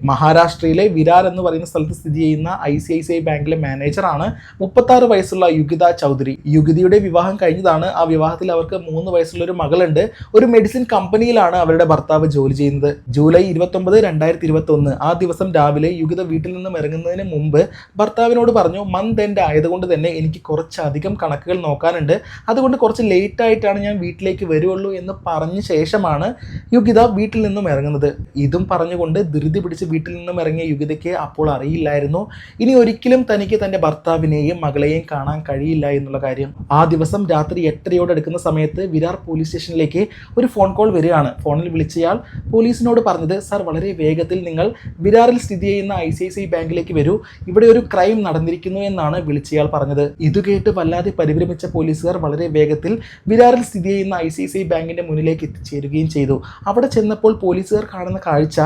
മഹാരാഷ്ട്രയിലെ വിരാർ എന്ന് പറയുന്ന സ്ഥലത്ത് സ്ഥിതി ചെയ്യുന്ന I C I C I ബാങ്കിലെ മാനേജറാണ് മുപ്പത്തി ആറ് വയസ്സുള്ള യുഗിത ചൗധരി. യുഗിതയുടെ വിവാഹം കഴിഞ്ഞതാണ്. ആ വിവാഹത്തിൽ അവർക്ക് മൂന്ന് വയസ്സുള്ള ഒരു മകളുണ്ട്. ഒരു മെഡിസിൻ കമ്പനിയിലാണ് അവരുടെ ഭർത്താവ് ജോലി ചെയ്യുന്നത്. ജൂലൈ ഇരുപത്തൊമ്പത് രണ്ടായിരത്തി ഇരുപത്തി ഒന്ന് ആ ദിവസം രാവിലെ യുഗിത വീട്ടിൽ നിന്നും ഇറങ്ങുന്നതിന് മുമ്പ് ഭർത്താവിനോട് പറഞ്ഞു മന്ത് എൻഡ് ആയതുകൊണ്ട് തന്നെ എനിക്ക് കുറച്ചധികം കണക്കുകൾ നോക്കാനുണ്ട്. അതുകൊണ്ട് കുറച്ച് ലേറ്റ് ആയിട്ടാണ് ഞാൻ വീട്ടിലേക്ക് വരുള്ളൂ എന്ന് പറഞ്ഞ ശേഷമാണ് യുഗിത വീട്ടിൽ നിന്നും ഇറങ്ങുന്നത്. ഇതും പറഞ്ഞുകൊണ്ട് ധൃതി പിടിച്ച് വീട്ടിൽ നിന്നും ഇറങ്ങിയ യുഗിതയ്ക്ക് അപ്പോൾ അറിയില്ലായിരുന്നു. ഇനി ഒരിക്കലും തനിക്ക് തന്റെ ഭർത്താവിനെയും മകളെയും കാണാൻ കഴിയില്ല എന്നുള്ള കാര്യം. ആ ദിവസം രാത്രി എട്ടരയോട് എടുക്കുന്ന സമയത്ത് വിരാർ പോലീസ് സ്റ്റേഷനിലേക്ക് ഒരു ഫോൺ കോൾ വരികയാണ്. ഫോണിൽ വിളിച്ചയാൾ പോലീസിനോട് പറഞ്ഞത് സാർ വളരെ വേഗത്തിൽ നിങ്ങൾ വിരാറിൽ സ്ഥിതി ചെയ്യുന്ന ഐ സി ഐ സി ബാങ്കിലേക്ക് വരൂ. ഇവിടെ ഒരു ക്രൈം നടന്നിരിക്കുന്നു എന്നാണ് വിളിച്ചയാൾ പറഞ്ഞത്. ഇത് കേട്ട് വല്ലാതെ പരിഭ്രമിച്ച പോലീസുകാർ വളരെ വേഗത്തിൽ വിരാറിൽ സ്ഥിതി ചെയ്യുന്ന ഐ സി സി ബാങ്കിന്റെ മുന്നിലേക്ക് എത്തിച്ചേരുകയും ചെയ്തു. അവിടെ ചെന്നപ്പോൾ പോലീസുകാർ കാണുന്ന കാഴ്ച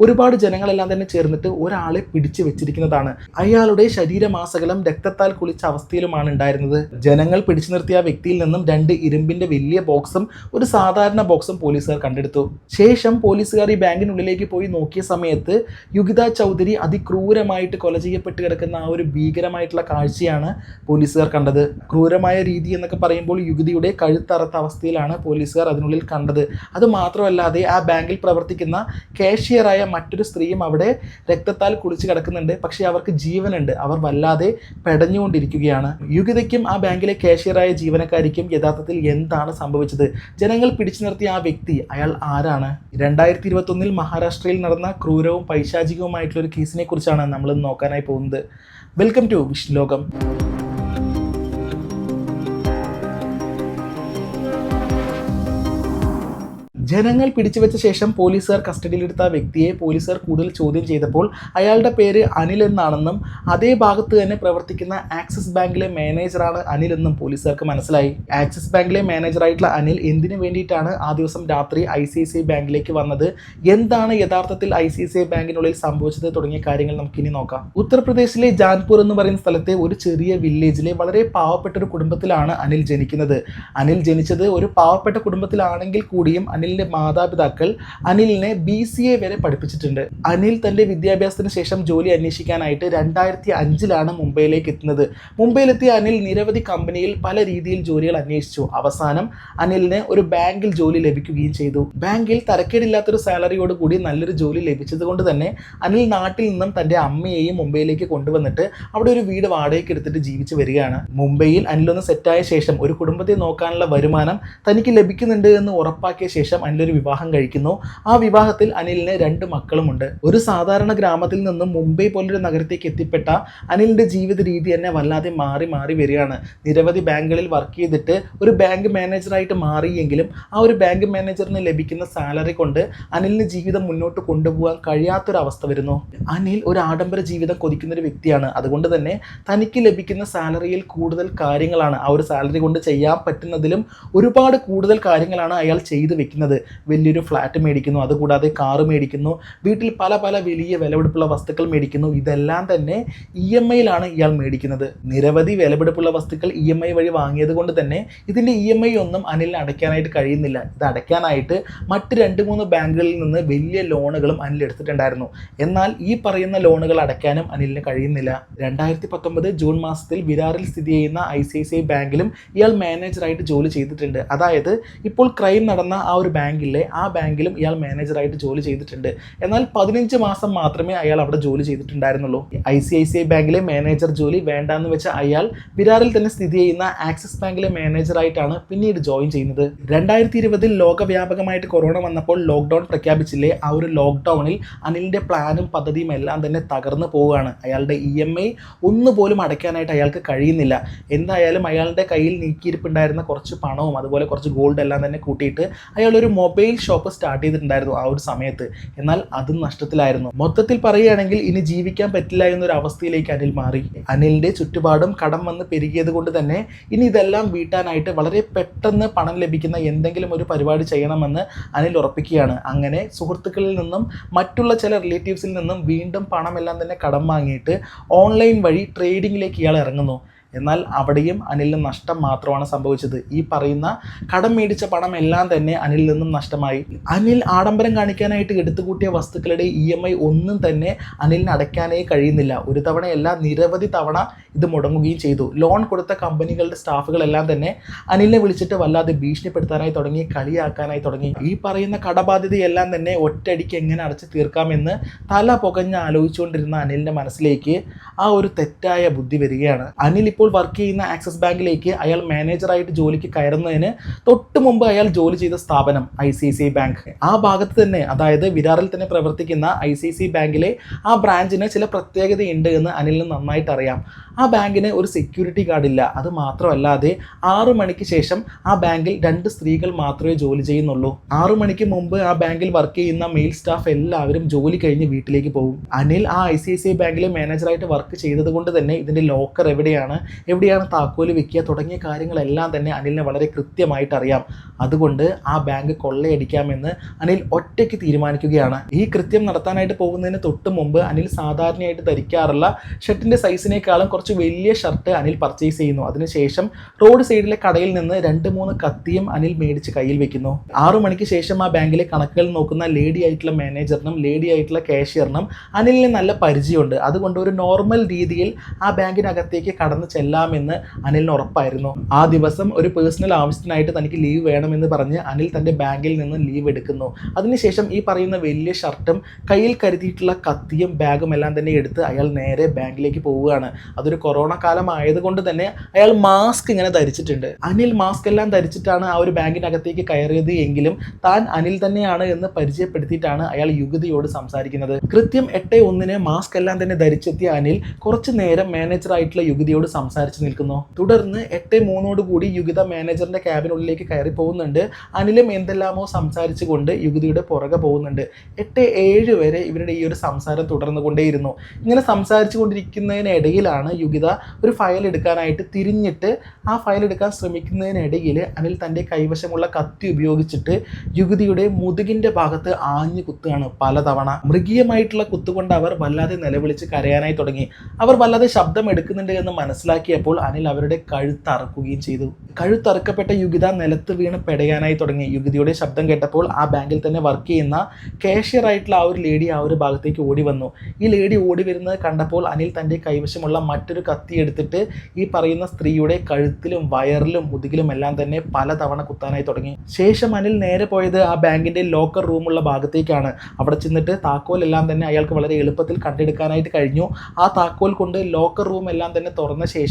ഒരുപാട് ജനങ്ങളെല്ലാം തന്നെ ചേർന്നിട്ട് ഒരാളെ പിടിച്ചു വെച്ചിരിക്കുന്നതാണ്. അയാളുടെ ശരീരമാസകലം രക്തത്താൽ കുളിച്ച അവസ്ഥയിലുമാണ് ഉണ്ടായിരുന്നത്. ജനങ്ങൾ പിടിച്ചു നിർത്തിയ ആ വ്യക്തിയിൽ നിന്നും രണ്ട് ഇരുമ്പിന്റെ വലിയ ബോക്സും ഒരു സാധാരണ ബോക്സും പോലീസുകാർ കണ്ടെടുത്തു. ശേഷം പോലീസുകാർ ഈ ബാങ്കിനുള്ളിലേക്ക് പോയി നോക്കിയ സമയത്ത് യുഗിത ചൗധരി അതിക്രൂരമായിട്ട് കൊല ചെയ്യപ്പെട്ട് കിടക്കുന്ന ആ ഒരു ഭീകരമായിട്ടുള്ള കാഴ്ചയാണ് പോലീസുകാർ കണ്ടത്. ക്രൂരമായ രീതി എന്നൊക്കെ പറയുമ്പോൾ യുഗതിയുടെ കഴുത്തറത്ത അവസ്ഥയിലാണ് പോലീസുകാർ അതിനുള്ളിൽ കണ്ടത്. അത് മാത്രമല്ലാതെ ആ ബാങ്കിൽ പ്രവർത്തിക്കുന്ന കാഷ്യറായ മറ്റൊരു സ്ത്രീയും അവിടെ രക്തത്താൽ കുളിച്ച് കിടക്കുന്നുണ്ട്. പക്ഷേ അവർക്ക് ജീവനുണ്ട്. അവർ വല്ലാതെ പെടഞ്ഞുകൊണ്ടിരിക്കുകയാണ്. യുഗിതയ്ക്കും ആ ബാങ്കിലെ കാഷ്യറായ ജീവനക്കാരിക്കും യഥാർത്ഥത്തിൽ എന്താണ് സംഭവിച്ചത്? ജനങ്ങൾ പിടിച്ചു നിർത്തിയ ആ വ്യക്തി അയാൾ ആരാണ്? രണ്ടായിരത്തി ഇരുപത്തൊന്നിൽ മഹാരാഷ്ട്രയിൽ നടന്ന ക്രൂരവും പൈശാചികവുമായിട്ടുള്ള ഒരു കേസിനെ കുറിച്ചാണ് നമ്മൾ നോക്കാനായി പോകുന്നത്. വെൽക്കം ടു വിഷ് ജനങ്ങൾ പിടിച്ചുവെച്ച ശേഷം പോലീസുകാർ കസ്റ്റഡിയിലെടുത്ത വ്യക്തിയെ പോലീസുകാർ കൂടുതൽ ചോദ്യം ചെയ്തപ്പോൾ അയാളുടെ പേര് അനിൽ എന്നാണെന്നും അതേ ഭാഗത്ത് തന്നെ പ്രവർത്തിക്കുന്ന ആക്സിസ് ബാങ്കിലെ മാനേജറാണ് അനിൽ എന്നും പോലീസുകാർക്ക് മനസ്സിലായി. ആക്സിസ് ബാങ്കിലെ മാനേജറായിട്ടുള്ള അനിൽ എന്തിനു വേണ്ടിയിട്ടാണ് ആ ദിവസം രാത്രി I C I C I ബാങ്കിലേക്ക് വന്നത്? എന്താണ് യഥാർത്ഥത്തിൽ ഐ സി സി ഐ ബാങ്കിനുള്ളിൽ സംഭവിച്ചത് തുടങ്ങിയ കാര്യങ്ങൾ നമുക്കിനി നോക്കാം. ഉത്തർപ്രദേശിലെ ജാൻപൂർ എന്ന് പറയുന്ന സ്ഥലത്തെ ഒരു ചെറിയ വില്ലേജിലെ വളരെ പാവപ്പെട്ട ഒരു കുടുംബത്തിലാണ് അനിൽ ജനിക്കുന്നത്. അനിൽ ജനിച്ചത് ഒരു പാവപ്പെട്ട കുടുംബത്തിലാണെങ്കിൽ കൂടിയും അനിലിന്റെ മാതാപിതാക്കൾ അനിലിനെ ബി സി എ വരെ പഠിപ്പിച്ചിട്ടുണ്ട്. അനിൽ തന്റെ വിദ്യാഭ്യാസത്തിന് ശേഷം ജോലി അന്വേഷിക്കാനായിട്ട് രണ്ടായിരത്തി അഞ്ചിലാണ് മുംബൈയിലേക്ക് എത്തുന്നത്. മുംബൈയിലെത്തിയ അനിൽ നിരവധി കമ്പനിയിൽ പല രീതിയിൽ ജോലികൾ അന്വേഷിച്ചു. അവസാനം അനിലിന് ഒരു ബാങ്കിൽ ജോലി ലഭിക്കുകയും ചെയ്തു. ബാങ്കിൽ തരക്കേടില്ലാത്തൊരു സാലറിയോട് കൂടി നല്ലൊരു ജോലി ലഭിച്ചത് കൊണ്ട് തന്നെ അനിൽ നാട്ടിൽ നിന്നും തന്റെ അമ്മയെയും മുംബൈയിലേക്ക് കൊണ്ടുവന്നിട്ട് അവിടെ ഒരു വീട് വാടകയ്ക്ക് എടുത്തിട്ട് ജീവിച്ചു വരികയാണ്. മുംബൈയിൽ അനിലൊന്ന് സെറ്റായ ശേഷം ഒരു കുടുംബത്തെ നോക്കാനുള്ള വരുമാനം തനിക്ക് ലഭിക്കുന്നുണ്ട് എന്ന് ഉറപ്പാക്കിയ ശേഷം അനിലൊരു വിവാഹം കഴിക്കുന്നു. ആ വിവാഹത്തിൽ അനിലിന് രണ്ട് മക്കളുമുണ്ട്. ഒരു സാധാരണ ഗ്രാമത്തിൽ നിന്നും മുംബൈ പോലൊരു നഗരത്തേക്ക് എത്തിപ്പെട്ട അനിലിന്റെ ജീവിത രീതി തന്നെ വല്ലാതെ മാറി മാറി വരികയാണ്. നിരവധി ബാങ്കുകളിൽ വർക്ക് ചെയ്തിട്ട് ഒരു ബാങ്ക് മാനേജറായിട്ട് മാറിയെങ്കിലും ആ ഒരു ബാങ്ക് മാനേജറിന് ലഭിക്കുന്ന സാലറി കൊണ്ട് അനിലിന് ജീവിതം മുന്നോട്ട് കൊണ്ടുപോകാൻ കഴിയാത്തൊരവസ്ഥ വരുന്നു. അനിൽ ഒരു ആഡംബര ജീവിതം കൊതിക്കുന്ന ഒരു വ്യക്തിയാണ്. അതുകൊണ്ട് തന്നെ തനിക്ക് ലഭിക്കുന്ന സാലറിയിൽ കൂടുതൽ കാര്യങ്ങളാണ് ആ ഒരു സാലറി കൊണ്ട് ചെയ്യാൻ പറ്റുന്നതിലും ഒരുപാട് കൂടുതൽ കാര്യങ്ങളാണ് അയാൾ ചെയ്തു വെക്കുന്നത്. വലിയൊരു ഫ്ലാറ്റ് മേടിക്കുന്നു അതുകൂടാതെ കാറ് മേടിക്കുന്നു വീട്ടിൽ പല പല വലിയ വിലപിടിപ്പുള്ള വസ്തുക്കൾ മേടിക്കുന്നു ഇതെല്ലാം തന്നെ ഇ എം ഐയിലാണ് ഇയാൾ മേടിക്കുന്നത്. നിരവധി വിലപിടിപ്പുള്ള വസ്തുക്കൾ ഇ എം ഐ വഴി വാങ്ങിയത് കൊണ്ട് തന്നെ ഇതിന്റെ ഇ എം ഐ ഒന്നും അനിലിന് അടയ്ക്കാനായിട്ട് കഴിയുന്നില്ല. ഇത് അടയ്ക്കാനായിട്ട് മറ്റ് രണ്ട് മൂന്ന് ബാങ്കുകളിൽ നിന്ന് വലിയ ലോണുകളും അനിൽ എടുത്തിട്ടുണ്ടായിരുന്നു. എന്നാൽ ഈ പറയുന്ന ലോണുകൾ അടയ്ക്കാനും അനിലിന് കഴിയുന്നില്ല. രണ്ടായിരത്തി പത്തൊമ്പത് ജൂൺ മാസത്തിൽ വിരാറിൽ സ്ഥിതി ചെയ്യുന്ന I C I C I ബാങ്കിലും ഇയാൾ മാനേജറായിട്ട് ജോലി ചെയ്തിട്ടുണ്ട്. അതായത് ഇപ്പോൾ ക്രൈം നടന്ന ആ ഒരു ബാങ്കിലെ ആ ബാങ്കിലും ഇയാൾ മാനേജറായിട്ട് ജോലി ചെയ്തിട്ടുണ്ട്. എന്നാൽ പതിനഞ്ച് മാസം മാത്രമേ അയാൾ അവിടെ ജോലി ചെയ്തിട്ടുണ്ടായിരുന്നുള്ളൂ. I C I C I ബാങ്കിലെ മാനേജർ ജോലി വേണ്ടാന്ന് വെച്ച അയാൾ വിരാറിൽ തന്നെ സ്ഥിതി ചെയ്യുന്ന ആക്സിസ് ബാങ്കിലെ മാനേജറായിട്ടാണ് പിന്നീട് ജോയിൻ ചെയ്യുന്നത്. രണ്ടായിരത്തി ഇരുപതിൽ ലോകവ്യാപകമായിട്ട് കൊറോണ വന്നപ്പോൾ ലോക്ക്ഡൗൺ പ്രഖ്യാപിച്ചില്ലേ ആ ഒരു ലോക്ക്ഡൗണിൽ അനിലിന്റെ പ്ലാനും പദ്ധതിയും എല്ലാം തന്നെ തകർന്നു പോവുകയാണ്. അയാളുടെ ഇ എം ഐ ഒന്നുപോലും അടയ്ക്കാനായിട്ട് അയാൾക്ക് കഴിയുന്നില്ല. എന്തായാലും അയാളുടെ കയ്യിൽ നീക്കിയിരിപ്പുണ്ടായിരുന്ന കുറച്ച് പണവും അതുപോലെ കുറച്ച് ഗോൾഡ് എല്ലാം തന്നെ കൂട്ടിയിട്ട് അയാൾ ഒരു മൊബൈൽ ഷോപ്പ് സ്റ്റാർട്ട് ചെയ്തിട്ടുണ്ടായിരുന്നു ആ ഒരു സമയത്ത്. എന്നാൽ അതും നഷ്ടത്തിലായിരുന്നു. മൊത്തത്തിൽ പറയുകയാണെങ്കിൽ ഇനി ജീവിക്കാൻ പറ്റില്ല എന്നൊരു അവസ്ഥയിലേക്ക് അനിൽ മാറി. അനിലിന്റെ ചുറ്റുപാടും കടം വന്ന് പെരുകിയത് കൊണ്ട് തന്നെ ഇനി ഇതെല്ലാം വീട്ടാനായിട്ട് വളരെ പെട്ടെന്ന് പണം ലഭിക്കുന്ന എന്തെങ്കിലും ഒരു പരിപാടി ചെയ്യണമെന്ന് അനിൽ ഉറപ്പിക്കുകയാണ്. അങ്ങനെ സുഹൃത്തുക്കളിൽ നിന്നും മറ്റുള്ള ചില റിലേറ്റീവ്സിൽ നിന്നും വീണ്ടും പണമെല്ലാം തന്നെ കടം വാങ്ങിയിട്ട് ഓൺലൈൻ വഴി ട്രേഡിംഗിലേക്ക് ഇയാൾ ഇറങ്ങുന്നു. എന്നാൽ അവിടെയും അനിലിന് നഷ്ടം മാത്രമാണ് സംഭവിച്ചത്. ഈ പറയുന്ന കടം മേടിച്ച പണം എല്ലാം തന്നെ അനിലിൽ നിന്നും നഷ്ടമായി. അനിൽ ആഡംബരം കാണിക്കാനായിട്ട് എടുത്തുകൂട്ടിയ വസ്തുക്കളുടെ ഇ എം ഐ ഒന്നും തന്നെ അനിലിന് അടയ്ക്കാനേ കഴിയുന്നില്ല. ഒരു തവണയല്ല നിരവധി തവണ ഇത് മുടങ്ങുകയും ചെയ്തു. ലോൺ കൊടുത്ത കമ്പനികളുടെ സ്റ്റാഫുകളെല്ലാം തന്നെ അനിലിനെ വിളിച്ചിട്ട് വല്ലാതെ ഭീഷണിപ്പെടുത്താനായി തുടങ്ങി കളിയാക്കാനായി തുടങ്ങി. ഈ പറയുന്ന കടബാധ്യതയെല്ലാം തന്നെ ഒറ്റയടിക്ക് എങ്ങനെ അടച്ചു തീർക്കാമെന്ന് തല പുകഞ്ഞ് ആലോചിച്ചുകൊണ്ടിരുന്ന അനിലിന്റെ മനസ്സിലേക്ക് ആ ഒരു തെറ്റായ ബുദ്ധി വരികയാണ്. അനിൽ ഇപ്പോൾ വർക്ക് ചെയ്യുന്ന ആക്സിസ് ബാങ്കിലേക്ക് അയാൾ മാനേജറായിട്ട് ജോലിക്ക് കയറുന്നതിന് തൊട്ട് മുമ്പ് അയാൾ ജോലി ചെയ്ത സ്ഥാപനം ഐ സി സി ബാങ്ക് ആ ഭാഗത്ത് തന്നെ അതായത് വിരാറിൽ തന്നെ പ്രവർത്തിക്കുന്ന ഐ സി സി ബാങ്കിലെ ആ ബ്രാഞ്ചിന് ചില പ്രത്യേകതയുണ്ട് എന്ന് അനിലിന് നന്നായിട്ട് അറിയാം. ആ ബാങ്കിന് ഒരു സെക്യൂരിറ്റി ഗാർഡില്ല അത് മാത്രമല്ലാതെ ആറു മണിക്ക് ശേഷം ആ ബാങ്കിൽ രണ്ട് സ്ത്രീകൾ മാത്രമേ ജോലി ചെയ്യുന്നുള്ളൂ. ആറു മണിക്ക് മുമ്പ് ആ ബാങ്കിൽ വർക്ക് ചെയ്യുന്ന മെയിൽ സ്റ്റാഫ് എല്ലാവരും ജോലി കഴിഞ്ഞ് വീട്ടിലേക്ക് പോകും. അനിൽ ആ ഐ സി ഐ സി ബാങ്കിലെ മാനേജറായിട്ട് വർക്ക് ചെയ്തത് കൊണ്ട് തന്നെ ഇതിന്റെ ലോക്കർ എവിടെയാണ്? എവിടെയാണ് താക്കോൽ വെക്കുക തുടങ്ങിയ കാര്യങ്ങളെല്ലാം തന്നെ അനിലിന് വളരെ കൃത്യമായിട്ട് അറിയാം. അതുകൊണ്ട് ആ ബാങ്ക് കൊള്ളയടിക്കാമെന്ന് അനിൽ ഒറ്റയ്ക്ക് തീരുമാനിക്കുകയാണ്. ഈ കൃത്യം നടത്താനായിട്ട് പോകുന്നതിന് തൊട്ട് മുമ്പ് അനിൽ സാധാരണയായിട്ട് ധരിക്കാറുള്ള ഷർട്ടിന്റെ സൈസിനേക്കാളും കുറച്ച് വലിയ ഷർട്ട് അനിൽ പർച്ചേസ് ചെയ്യുന്നു. അതിനുശേഷം റോഡ് സൈഡിലെ കടയിൽ നിന്ന് രണ്ട് മൂന്ന് കത്തിയും അനിൽ മേടിച്ച് കയ്യിൽ വെക്കുന്നു. ആറു മണിക്ക് ശേഷം ആ ബാങ്കിലെ കണക്കുകൾ നോക്കുന്ന ലേഡി ആയിട്ടുള്ള മാനേജറിനും ലേഡി ആയിട്ടുള്ള കാഷ്യറിനും അനിലിന് നല്ല പരിചയമുണ്ട്. അതുകൊണ്ട് ഒരു നോർമൽ രീതിയിൽ ആ ബാങ്കിനകത്തേക്ക് കടന്നു ചെല്ലാമെന്ന് അനിലിന് ഉറപ്പായിരുന്നു. ആ ദിവസം ഒരു പേഴ്സണൽ ആവശ്യത്തിനായിട്ട് തനിക്ക് ലീവ് വേണമെന്ന് പറഞ്ഞ് അനിൽ തന്റെ ബാങ്കിൽ നിന്ന് ലീവ് എടുക്കുന്നു. അതിനുശേഷം ഈ പറയുന്ന വലിയ ഷർട്ടും കയ്യിൽ കരുതിയിട്ടുള്ള കത്തിയും ബാഗും എല്ലാം തന്നെ എടുത്ത് അയാൾ നേരെ ബാങ്കിലേക്ക് പോവുകയാണ്. അതൊരു കൊറോണ കാലം ആയതുകൊണ്ട് തന്നെ അയാൾ മാസ്ക് ഇങ്ങനെ ധരിച്ചിട്ടുണ്ട്. അനിൽ മാസ്ക് എല്ലാം ധരിച്ചിട്ടാണ് ആ ഒരു ബാങ്കിനകത്തേക്ക് കയറിയത് എങ്കിലും താൻ അനിൽ തന്നെയാണ് എന്ന് പരിചയപ്പെടുത്തിയിട്ടാണ് അയാൾ യുഗതിയോട് സംസാരിക്കുന്നത്. കൃത്യം എട്ട് ഒന്നിന് മാസ്ക് എല്ലാം തന്നെ ധരിച്ചെത്തിയ അനിൽ കുറച്ചു നേരം മാനേജറായിട്ടുള്ള യുഗതിയോട് സംസാരിച്ചു നിൽക്കുന്നു. തുടർന്ന് എട്ട് മൂന്നോട് കൂടി യുഗിത മാനേജറിന്റെ ക്യാബിനുള്ളിലേക്ക് കയറി പോകുന്നുണ്ട്. അനിലും എന്തെല്ലാമോ സംസാരിച്ചുകൊണ്ട് യുഗതിയുടെ പുറകെ പോകുന്നുണ്ട്. എട്ട് ഏഴ് വരെ ഇവരുടെ ഈ ഒരു സംസാരം തുടർന്നു കൊണ്ടേയിരുന്നു. ഇങ്ങനെ സംസാരിച്ചു കൊണ്ടിരിക്കുന്നതിനിടയിലാണ് യുഗിത ഒരു ഫയൽ എടുക്കാനായിട്ട് തിരിഞ്ഞിട്ട് ആ ഫയൽ എടുക്കാൻ ശ്രമിക്കുന്നതിനിടയിൽ അനിൽ തന്റെ കൈവശമുള്ള കത്തി ഉപയോഗിച്ചിട്ട് യുഗതിയുടെ മുതുകിന്റെ ഭാഗത്ത് ആഞ്ഞു കുത്തുകയാണ് പലതവണ. മൃഗീയമായിട്ടുള്ള കുത്തുകൊണ്ട് അവർ വല്ലാതെ നിലവിളിച്ച് കരയാനായി തുടങ്ങി. അവർ വല്ലാതെ ശബ്ദം എടുക്കുന്നുണ്ട് എന്ന് മനസ്സിലാക്കിയപ്പോൾ അനിൽ അവരുടെ കഴുത്തറക്കുകയും ചെയ്തു. കഴുത്തറക്കപ്പെട്ട യുഗിത നിലത്ത് വീണ് പെടയാനായി തുടങ്ങി. യുഗിതയുടെ ശബ്ദം കേട്ടപ്പോൾ ആ ബാങ്കിൽ തന്നെ വർക്ക് ചെയ്യുന്ന കാഷ്യർ ആയിട്ടുള്ള ആ ഒരു ലേഡി ആ ഒരു ഭാഗത്തേക്ക് ഓടി വന്നു. ഈ ലേഡി ഓടി വരുന്നത് കണ്ടപ്പോൾ അനിൽ തന്റെ കൈവശമുള്ള മറ്റൊരു കത്തി എടുത്തിട്ട് ഈ പറയുന്ന സ്ത്രീയുടെ കഴുത്തിലും വയറിലും മുതുകിലും എല്ലാം തന്നെ പലതവണ കുത്താനായി തുടങ്ങി. ശേഷം അനിൽ നേരെ പോയത് ആ ബാങ്കിന്റെ ലോക്കർ റൂമുള്ള ഭാഗത്തേക്കാണ്. അവിടെ ചെന്നിട്ട് താക്കോൽ എല്ലാം തന്നെ അയാൾക്ക് വളരെ എളുപ്പത്തിൽ കണ്ടെടുക്കാനായിട്ട് കഴിഞ്ഞു. ആ താക്കോൽ കൊണ്ട് ലോക്കർ റൂം എല്ലാം തന്നെ തുറന്ന ശേഷം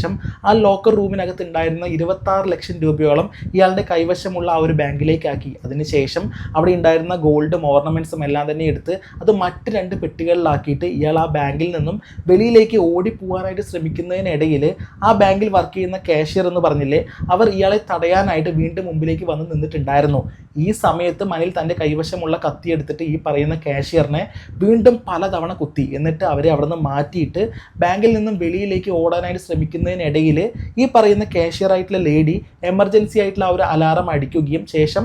ആ ലോക്കർ റൂമിനകത്ത് ഉണ്ടായിരുന്ന ഇരുപത്തി ആറ് ലക്ഷം രൂപയോളം ഇയാളുടെ കൈവശമുള്ള ആ ഒരു ബാങ്കിലേക്കാക്കി. അതിനുശേഷം അവിടെ ഉണ്ടായിരുന്ന ഗോൾഡും ഓർണമെന്റ്സും എല്ലാം തന്നെ എടുത്ത് അത് മറ്റ് രണ്ട് പെട്ടികളിലാക്കിയിട്ട് ഇയാൾ ആ ബാങ്കിൽ നിന്നും വെളിയിലേക്ക് ഓടിപ്പോവാനായിട്ട് ശ്രമിക്കുന്നതിനിടയിൽ ആ ബാങ്കിൽ വർക്ക് ചെയ്യുന്ന കാഷ്യർ എന്ന് പറഞ്ഞില്ലേ അവർ ഇയാളെ തടയാനായിട്ട് വീണ്ടും മുമ്പിലേക്ക് വന്ന് നിന്നിട്ടുണ്ടായിരുന്നു. ഈ സമയത്ത് മനിൽ തന്റെ കൈവശമുള്ള കത്തി എടുത്തിട്ട് ഈ പറയുന്ന കാഷ്യറിനെ വീണ്ടും പലതവണ കുത്തി. എന്നിട്ട് അവരെ അവിടെ നിന്ന് മാറ്റിയിട്ട് ബാങ്കിൽ നിന്നും വെളിയിലേക്ക് ഓടാനായിട്ട് ശ്രമിക്കുന്നതിനിടയിൽ ഈ പറയുന്ന കാഷ്യർ ആയിട്ടുള്ള ലേഡി എമർജൻസി ആയിട്ടുള്ള ആ ഒരു അലാറം അടിക്കുകയും ശേഷം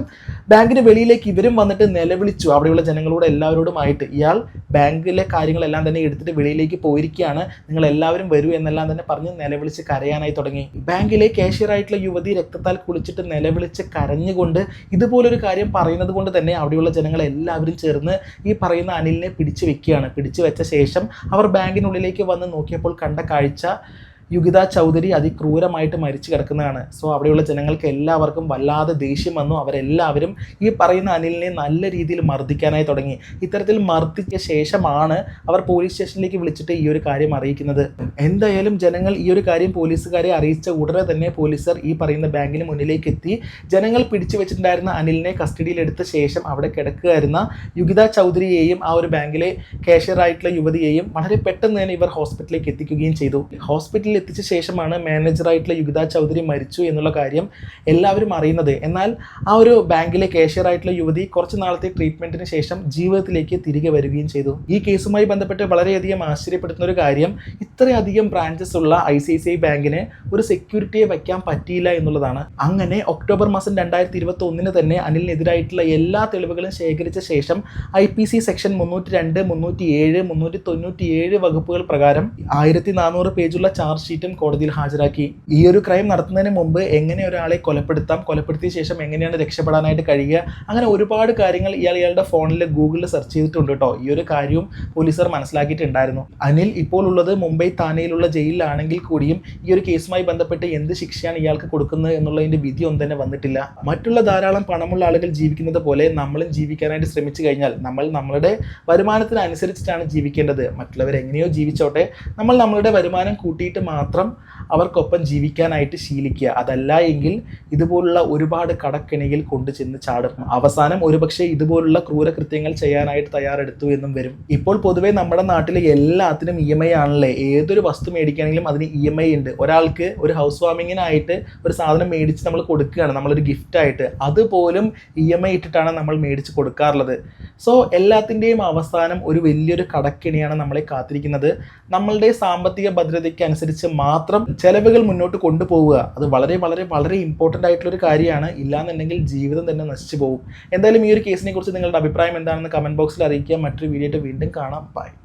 ബാങ്കിന് വെളിയിലേക്ക് ഇവരും വന്നിട്ട് നിലവിളിച്ചു. അവിടെയുള്ള ജനങ്ങളോട് എല്ലാവരോടുമായിട്ട് ഇയാൾ ബാങ്കിലെ കാര്യങ്ങളെല്ലാം തന്നെ എടുത്തിട്ട് വെളിയിലേക്ക് പോയിരിക്കുകയാണ്. നിങ്ങൾ എല്ലാവരും വരൂ എന്നെല്ലാം തന്നെ പറഞ്ഞ് നിലവിളിച്ച് കരയാനായി തുടങ്ങി. ബാങ്കിലെ കാഷ്യർ ആയിട്ടുള്ള യുവതി രക്തത്താൽ കുളിച്ചിട്ട് നിലവിളിച്ച് കരഞ്ഞുകൊണ്ട് ഇതുപോലൊരു കാര്യം പറയുന്നത് കൊണ്ട് തന്നെ അവിടെയുള്ള ജനങ്ങൾ എല്ലാവരും ചേർന്ന് ഈ പറയുന്ന അനിലിനെ പിടിച്ചു വെക്കുകയാണ്. പിടിച്ചു വെച്ച ശേഷം അവർ ബാങ്കിനുള്ളിലേക്ക് വന്ന് നോക്കിയപ്പോൾ കണ്ട കാഴ്ച യുഗിത ചൗധരി അതിക്രൂരമായിട്ട് മരിച്ചു കിടക്കുന്നതാണ്. സോ അവിടെയുള്ള ജനങ്ങൾക്ക് എല്ലാവർക്കും വല്ലാതെ ദേഷ്യം വന്നു. അവരെല്ലാവരും ഈ പറയുന്ന അനിലിനെ നല്ല രീതിയിൽ മർദ്ദിക്കാനായി തുടങ്ങി. ഇത്തരത്തിൽ മർദ്ദിച്ച ശേഷമാണ് അവർ പോലീസ് സ്റ്റേഷനിലേക്ക് വിളിച്ചിട്ട് ഈ ഒരു കാര്യം അറിയിക്കുന്നത്. എന്തായാലും ജനങ്ങൾ ഈ ഒരു കാര്യം പോലീസുകാരെ അറിയിച്ച ഉടനെ തന്നെ പോലീസർ ഈ പറയുന്ന ബാങ്കിന് മുന്നിലേക്ക് എത്തി. ജനങ്ങൾ പിടിച്ചു വെച്ചിട്ടുണ്ടായിരുന്ന അനിലിനെ കസ്റ്റഡിയിലെടുത്ത ശേഷം അവിടെ കിടക്കുകയായിരുന്ന യുഗിത ചൗധരിയെയും ആ ഒരു ബാങ്കിലെ കാഷ്യറായിട്ടുള്ള യുവതിയെയും വളരെ പെട്ടെന്ന് തന്നെ ഇവർ ഹോസ്പിറ്റലിലേക്ക് എത്തിക്കുകയും ചെയ്തു. ഹോസ്പിറ്റലിൽ എത്തിച്ച ശേഷമാണ് മാനേജറായിട്ടുള്ള യുഗിത ചൗധരി മരിച്ചു എന്നുള്ള കാര്യം എല്ലാവരും അറിയുന്നത്. എന്നാൽ ആ ഒരു ബാങ്കിലെ കാഷ്യറായിട്ടുള്ള യുവതി കുറച്ച് നാളത്തെ ട്രീറ്റ്മെന്റിന് ശേഷം ജീവിതത്തിലേക്ക് തിരികെ വരികയും ചെയ്തു. ഈ കേസുമായി ബന്ധപ്പെട്ട് വളരെയധികം ആശ്ചര്യപ്പെടുത്തുന്ന ഒരു കാര്യം ഇത്രയധികം ബ്രാഞ്ചസ് ഉള്ള ഐ സി സി ഐ ബാങ്കിന് ഒരു സെക്യൂരിറ്റിയെ വയ്ക്കാൻ പറ്റിയില്ല എന്നുള്ളതാണ്. അങ്ങനെ ഒക്ടോബർ മാസം രണ്ടായിരത്തി ഇരുപത്തി ഒന്നിന് തന്നെ അനിലിനെതിരായിട്ടുള്ള എല്ലാ തെളിവുകളും ശേഖരിച്ച ശേഷം ഐ പി സി സെക്ഷൻ മുന്നൂറ്റി രണ്ട് മുന്നൂറ്റി ഏഴ് മുന്നൂറ്റി തൊണ്ണൂറ്റി ഏഴ് വകുപ്പുകൾ പ്രകാരം ആയിരത്തി നാനൂറ് പേജുള്ള ചാർജ് ചാർജ് ഷീറ്റും കോടതിയിൽ ഹാജരാക്കി. ഈ ഒരു ക്രൈം നടത്തുന്നതിന് മുമ്പ് എങ്ങനെ ഒരാളെ കൊലപ്പെടുത്താം കൊലപ്പെടുത്തിയ ശേഷം എങ്ങനെയാണ് രക്ഷപ്പെടാനായിട്ട് കഴിയുക? അങ്ങനെ ഒരുപാട് കാര്യങ്ങൾ ഇയാൾ ഇയാളുടെ ഫോണിൽ ഗൂഗിളിൽ സെർച്ച് ചെയ്തിട്ടുണ്ട് കേട്ടോ. ഈ ഒരു കാര്യവും പോലീസുകാർ മനസ്സിലാക്കിയിട്ടുണ്ടായിരുന്നു. അനിൽ ഇപ്പോൾ ഉള്ളത് മുംബൈ താനെയിലുള്ള ജയിലിലാണെങ്കിൽ കൂടിയും ഈ ഒരു കേസുമായി ബന്ധപ്പെട്ട് എന്ത് ശിക്ഷയാണ് ഇയാൾക്ക് കൊടുക്കുന്നത് എന്നുള്ളതിന്റെ വിധി ഒന്നും തന്നെ വന്നിട്ടില്ല. മറ്റുള്ള ധാരാളം പണമുള്ള ആളുകൾ ജീവിക്കുന്നത് പോലെ നമ്മളും ജീവിക്കാനായിട്ട് ശ്രമിച്ചു കഴിഞ്ഞാൽ നമ്മൾ നമ്മളുടെ വരുമാനത്തിനനുസരിച്ചിട്ടാണ് ജീവിക്കേണ്ടത്. മറ്റുള്ളവർ എങ്ങനെയോ ജീവിച്ചോട്ടെ. നമ്മൾ നമ്മളുടെ വരുമാനം കൂട്ടിയിട്ട് മാത്രം അവർക്കൊപ്പം ജീവിക്കാനായിട്ട് ശീലിക്കുക. അതല്ല എങ്കിൽ ഇതുപോലുള്ള ഒരുപാട് കടക്കെണിയിൽ കൊണ്ടു ചെന്ന് ചാടും അവസാനം ഒരുപക്ഷെ ഇതുപോലുള്ള ക്രൂരകൃത്യങ്ങൾ ചെയ്യാനായിട്ട് തയ്യാറെടുത്തു എന്നും വരും. ഇപ്പോൾ പൊതുവെ നമ്മുടെ നാട്ടിൽ എല്ലാത്തിനും ഇ എം ഐ ആണല്ലേ? ഏതൊരു വസ്തു മേടിക്കുകയാണെങ്കിലും അതിന് ഇ എം ഐ ഉണ്ട്. ഒരാൾക്ക് ഒരു ഹൗസ് വാമിങ്ങിനായിട്ട് ഒരു സാധനം മേടിച്ച് നമ്മൾ കൊടുക്കുകയാണ്. നമ്മളൊരു ഗിഫ്റ്റ് ആയിട്ട്. അതുപോലും ഇ എം ഐ ഇട്ടിട്ടാണ് നമ്മൾ മേടിച്ച് കൊടുക്കാറുള്ളത്. സോ എല്ലാത്തിന്റെയും അവസാനം ഒരു വലിയൊരു കടക്കെണിയാണ് നമ്മളെ കാത്തിരിക്കുന്നത്. നമ്മളുടെ സാമ്പത്തിക ഭദ്രതയ്ക്ക് അനുസരിച്ച് മാത്രം ചെലവുകൾ മുന്നോട്ട് കൊണ്ടുപോവുക. അത് വളരെ വളരെ വളരെ ഇമ്പോർട്ടന്റ് ആയിട്ടുള്ളൊരു കാര്യമാണ്. ഇല്ലാന്നുണ്ടെങ്കിൽ ജീവിതം തന്നെ നശിച്ചു പോകും. എന്തായാലും ഈ ഒരു കേസിനെ കുറിച്ച് നിങ്ങളുടെ അഭിപ്രായം എന്താണെന്ന് കമന്റ് ബോക്സിൽ അറിയിക്കുക. മറ്റൊരു വീഡിയോ ആയിട്ട് വീണ്ടും കാണാം. ബൈ